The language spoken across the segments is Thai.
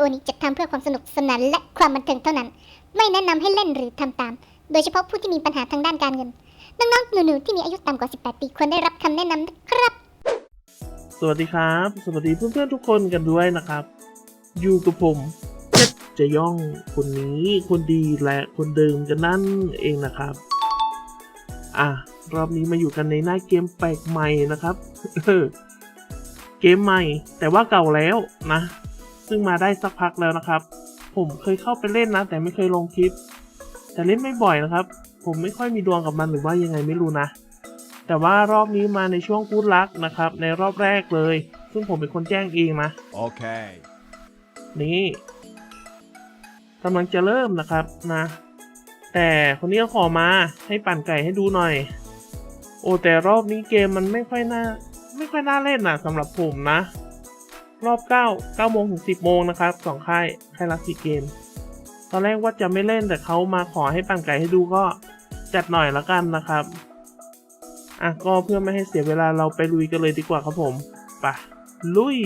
โอนี้จัดทำเพื่อความสนุกสนานและความบันเทิงเท่านั้น ไม่แนะนำให้เล่นหรือทำตาม โดยเฉพาะผู้ที่มีปัญหาทางด้านการเงิน น้องๆหนูๆที่มีอายุต่ำกว่า 18 ปีควรได้รับคำแนะนำนะครับ สวัสดีครับ สวัสดีเพื่อนๆทุกคนกันด้วยนะครับ อยู่กับผมเพชรจะย่องคนนี้คนดีและคนเดิมกันนั่นเองนะครับ อะรอบนี้มาอยู่กันในหน้าเกมแปลกใหม่นะครับเกมใหม่แต่ว่าเก่าแล้วนะ ซึ่งมาได้สักพักแล้วนะครับ ผมเคยเข้าไปเล่นนะ แต่ไม่เคยลงคลิป แต่เล่นไม่บ่อยนะครับ ผมไม่ค่อยมีดวงกับมันหรือว่ายังไงไม่รู้นะ แต่ว่ารอบนี้มาในช่วงกูดลักนะครับ ในรอบแรกเลย ซึ่งผมเป็นคนแจ้งเองนะ Okay. นี่กำลังจะเริ่มนะครับนะ แต่คนนี้ก็ขอมาให้ปั่นไก่ให้ดูหน่อย โอ้แต่รอบนี้เกมมันไม่ค่อยน่าไม่ค่อยน่าเล่นนะสำหรับผมนะ รอบ 9 9โมงถึง 10 โมงนะครับสองค่ายค่ายลักซี่เกม ตอนแรกว่าจะไม่เล่นแต่เขามาขอให้ปั่นไก่ให้ดูก็จัดหน่อยละกันนะครับ อะก็เพื่อไม่ให้เสียเวลาเราไปลุยกันเลยดีกว่าครับผมไปลุย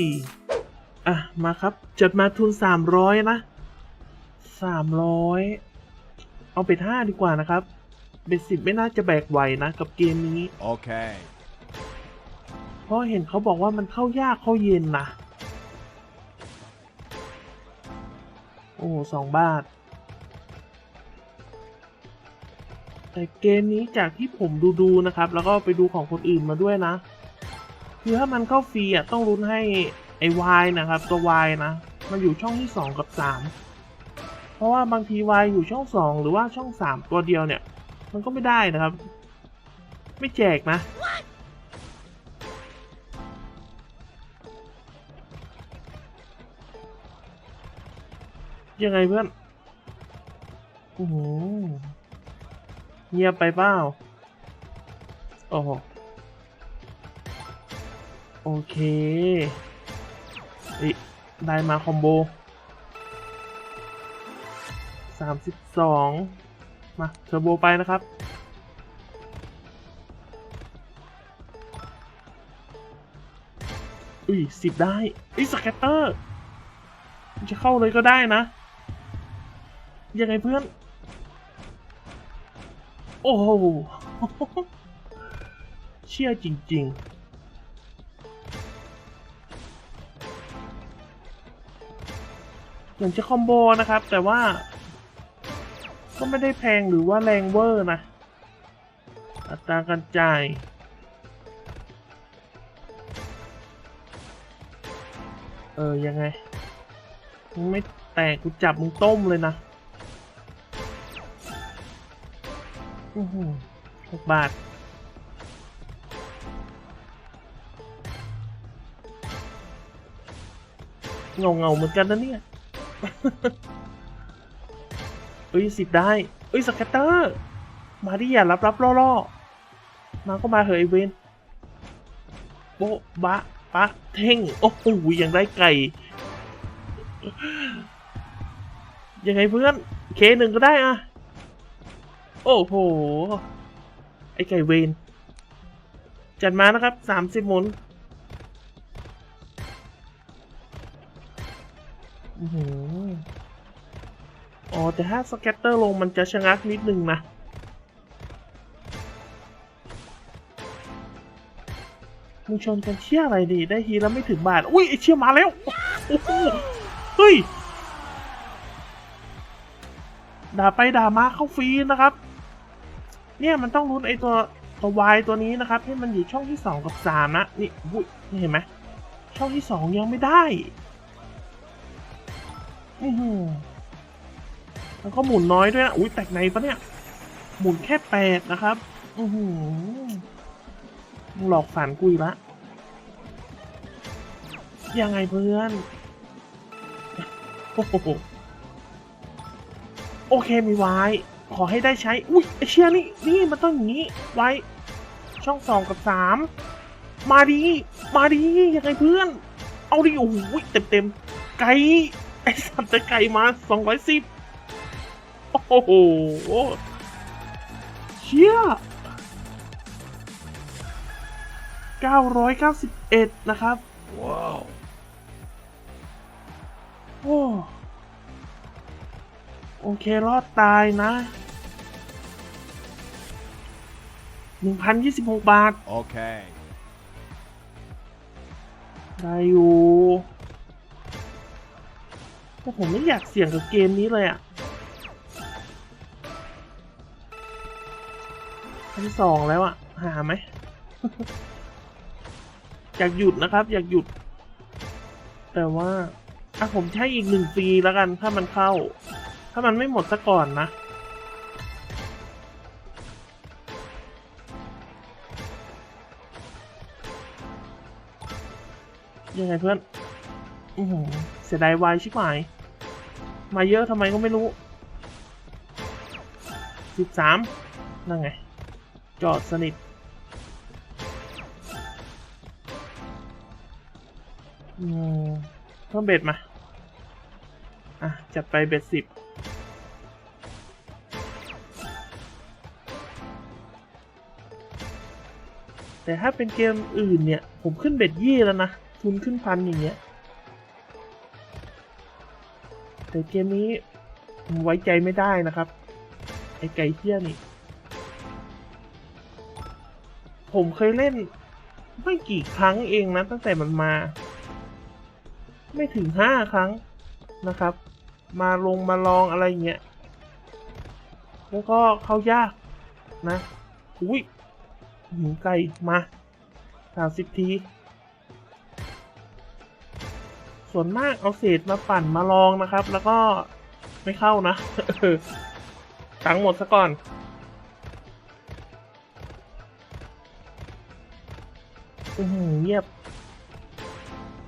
อะ มาครับ จัดมาทุนสามร้อยนะสามร้อยเอาไปห้าดีกว่านะครับ เบ็ดสิบไม่น่าจะแบกไหวนะ กับเกมนี้ Okay. เพราะเห็นเขาบอกว่ามันเข้ายากเข้าเย็นนะ อ้สองบาท แต่เกมนี้จากที่ผมดูดูๆนะครับ แล้วก็ไปดูของคนอื่นมาด้วยนะ คือถ้ามันเข้าฟรีอะต้องรุ้นให้ไอวายนะครับ ตัววายนะมันอยู่ช่องที่สองกับสามเพราะว่าบางทีวายอยู่ช่องสองหรือว่าช่องสามตัวเดียวเนี่ย มันก็ไม่ได้นะครับ ไม่แจกนะ ยังไงเพื่อน โอ้โห เงียบไปเปล่า โอ้โห โอเคอ้ได้มาคอมโบสามสิบสองมาเทอร์โบไปนะครับอุ้ยสิบได้ไอ้ยสแกตเตอร์ จะเข้าเลยก็ได้นะ ยังไงเพื่อน โอ้โห เชื่อจริง ๆเหมือนจะคอมโบนะครับ แต่ว่า ก็ไม่ได้แพงหรือว่าแรงเวอร์นะ อัตราการจ่าย เออ ยังไงมึงไม่แตกกูจับมึงต้มเลยนะ อือหือหกบาท เงาเงาๆเหมือนกันนะเนี่ยเอ้ยสิบได้ เอ้ยสแกตเตอร์ มาดิอย่ารับรับล่อล่อมาก็มาเหอะไอเวนโบ๊ะบะปะเท่ง โอ้โหยังได้ไก่ ยังไงเพื่อน เคหนึ่งก็ได้อะ โอ้โห ไอไก่เวนจัดมานะครับสามสิบหมุนอื้อหืออ๋อ แต่ถ้าสแกตเตอร์ลงมันจะชะงักนิดนึงนะ มึงชนกันเชี่ยอะไรดี ได้ทีแล้วไม่ถึงบาท อุ้ยไอเชี่ยมาแล้ว โอ้โห เฮ้ย ด่าไปด่ามาเข้าฟรีนะครับ เนี่ยมันต้องลุ้นไอตัวตัววายตัวนี้นะครับให้มันอยู่ช่องที่สองกับสามนะ นี่อุ้ยนี่เห็นไหมช่องที่สองยังไม่ได้อือหือแล้วก็หมุนน้อยด้วยนะอุ้ยแตกในปะเนี่ย หมุนแค่แปดนะครับอือหือมึหลอกฝันกูอีกละยังไงเพื่อน โอ้โหโอเคมีไว้ ขอให้ได้ใช้ อุ้ยไอเชี่ยนี่นี่มันต้องอย่างนี้ ไว้ ช่องสองกับสามมาดี มาดียังไงเพื่อน เอาดิโอ้โหเต็มเต็มไก่ไอสัตว์แต่ไก่มาสองร้อยสิบโอ้โหเชี่ยเก้าร้อยเก้าสิบเอ็ดนะครับ Wow. โอ้ โอเค รอดตายนะหนึ่งพันยี่สิบหกบาท Okay. ได้อยู่แต่ผมไม่อยากเสี่ยงกับเกมนี้เลยอะ่ะพันสองแล้วอะ่ะ หาไหม อยากหยุดนะครับ อยากหยุด แต่ว่าอะผมใช้อีกหนึ่งฟรีแล้วกัน ถ้ามันเข้า ถ้ามันไม่หมดซะก่อนนะยังไงเพื่อนอือหือเสียดายวายชิบหาย มาเยอะทำไมก็ไม่รู้สิบสามนั่นไง จอดสนิทอืมเพิ่มเบ็ดมา อะ จัดไปเบ็ดสิบ แต่ถ้าเป็นเกมอื่นเนี่ย ผมขึ้นเบ็ดยี่แล้วนะ ทุนขึ้นพันอย่างเงี้ย แต่เกมนี้ผมไว้ใจไม่ได้นะครับ ไอไก่เที่ยนี่ ผมเคยเล่น ไม่กี่ครั้งเองนะ ตั้งแต่มันมา ไม่ถึงห้าครั้งนะครับ มาลงมาลองอะไรเงี้ย แล้วก็เข้ายากนะ อุ้ย หิวไก่มาสามสิบที ส่วนมากเอาเศษมาปั่นมาลองนะครับ แล้วก็ไม่เข้านะตังค์หมดซะก่อน อือหือเงียบ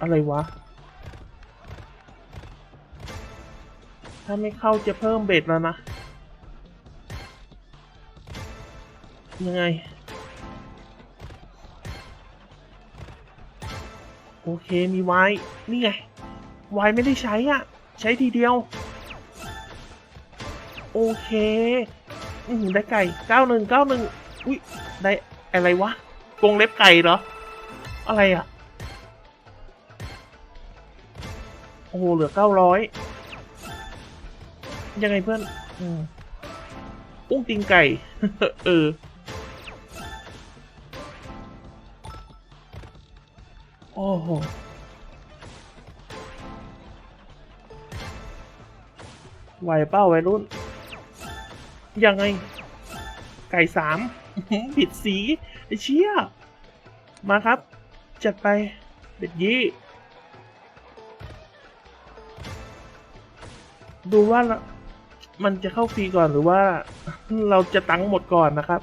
อะไรวะ ถ้าไม่เข้าจะเพิ่มเบ็ดแล้วนะ ยังไง โอเคมีไว้นี่ไงไว้ไม่ได้ใช้อะ ใช้ทีเดียว โอเคอืมได้ไก่เก้าหนึ่งเก้าหนึ่งอุ้ยได้อะไรวะกรงเล็บไก่เหรอ อะไรอะ โอ้โหเหลือเก้าร้อยยังไงเพื่อน อืมอุ้งติงไก่ เออ โห ไหวเป้าวัยรุ่น ยังไง ไก่สามผิดสี ไอเชี่ย มาครับ จัดไปเด็ดยี่ ดูว่าละมันจะเข้าฟรีก่อนหรือว่าเราจะตังค์หมดก่อนนะครับ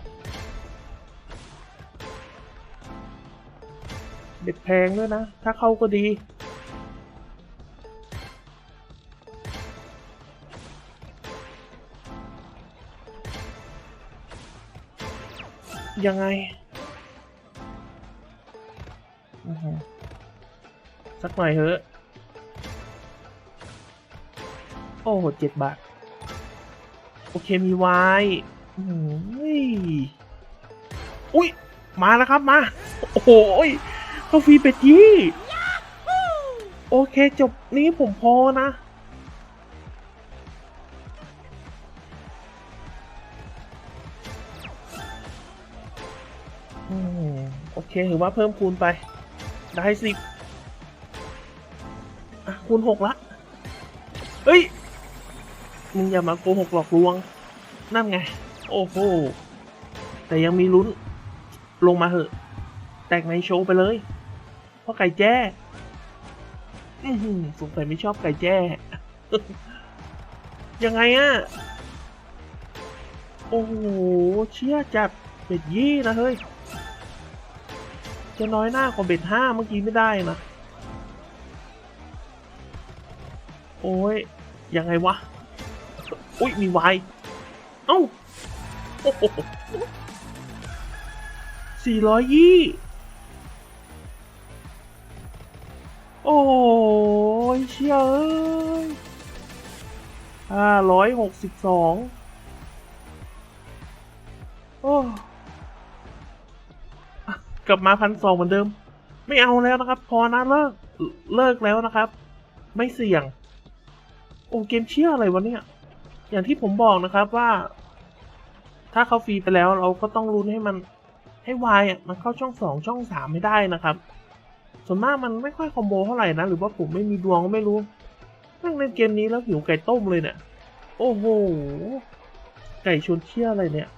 เด็ดแพงด้วยนะ ถ้าเข้าก็ดี ยังไงสักหน่อยเถอะ โอ้โหเจ็ดบาท โอเคมีไวายอื้อหืออุ้ย มาแล้วครับมา โอ้โห ยเข้าฟรีเป็ดยี่โอเคจบนี้ผมพอนะโอเคถือว่าเพิ่มคูณไป ได้สิคูณหกละ เฮ้ย มึงอย่ามาโกหกหลอกลวง นั่นไง โอ้โห แต่ยังมีลุ้น ลงมาเหอะ แตกในโชว์ไปเลย พราะไก่แจ้สงสัยไม่ชอบไก่แจ้ ยังไงอะโอ้โห เชี่ยจับเบ็ดยี่นะเฮ้ย จะน้อยหน้ากว่าเบ็ดห้าเมื่อกี้ไม่ได้นะ โอ้ย ยังไงวะ อุ้ย มีไวายเอ้าโอ้โหสี่ร้อยยี่ ชี่ยเอ้ยห้าร้อยหกสิบสองโอ้กลับมาพันสองเหมือนเดิม ไม่เอาแล้วนะครับ พอนะเลิกเลิกแล้วนะครับ ไม่เสี่ยง โอ้เกมเชี่ยอะไรวะเนี่ย อย่างที่ผมบอกนะครับว่า ถ้าเขาฟรีไปแล้วเราก็ต้องลุ้นให้มันให้วายอะมันเข้าช่องสองช่องสามไม่ได้นะครับ ส่วนมากมันไม่ค่อยคอมโบเท่าไหร่นะ หรือว่าผมไม่มีดวงก็ไม่รู้แม่งเล่นเกมนี้แล้วหิวไก่ต้มเลยเนี่ย โอ้โห ไก่ชนเชี่ยอะไรเนี่ย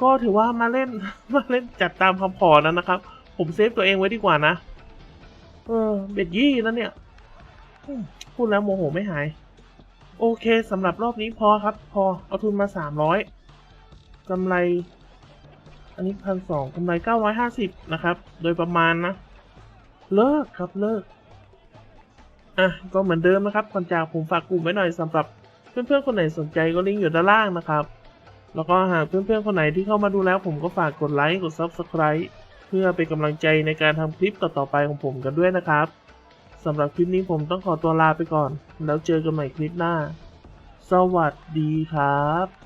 ก็ถือว่ามาเล่น มาเล่นจัดตามคำขอนั้นนะครับ ผมเซฟตัวเองไว้ดีกว่านะ เออ เบ็ดยี่แล้วเนี่ย พูดแล้วโมโหไม่หาย โอเคสำหรับรอบนี้พอครับ พอเอาทุนมาสามร้อยกำไร อันนี้พันสองกำไรเก้าร้อยห้าสิบนะครับ โดยประมาณนะ เลิกครับเลิก อะ ก็เหมือนเดิมนะครับก่อนจากผมฝากกลุ่มไว้หน่อยสำหรับเพื่อนๆคนไหนสนใจก็ลิงก์อยู่ด้านล่างนะครับ แล้วก็หากเพื่อนๆคนไหนที่เข้ามาดูแล้ว ผมก็ฝากกดไลค์กด Subscribe เพื่อเป็นกำลังใจในการทำคลิปต่อๆไปของผมกันด้วยนะครับสำหรับคลิปนี้ผมต้องขอตัวลาไปก่อน แล้วเจอกันใหม่คลิปหน้า สวัสดีครับ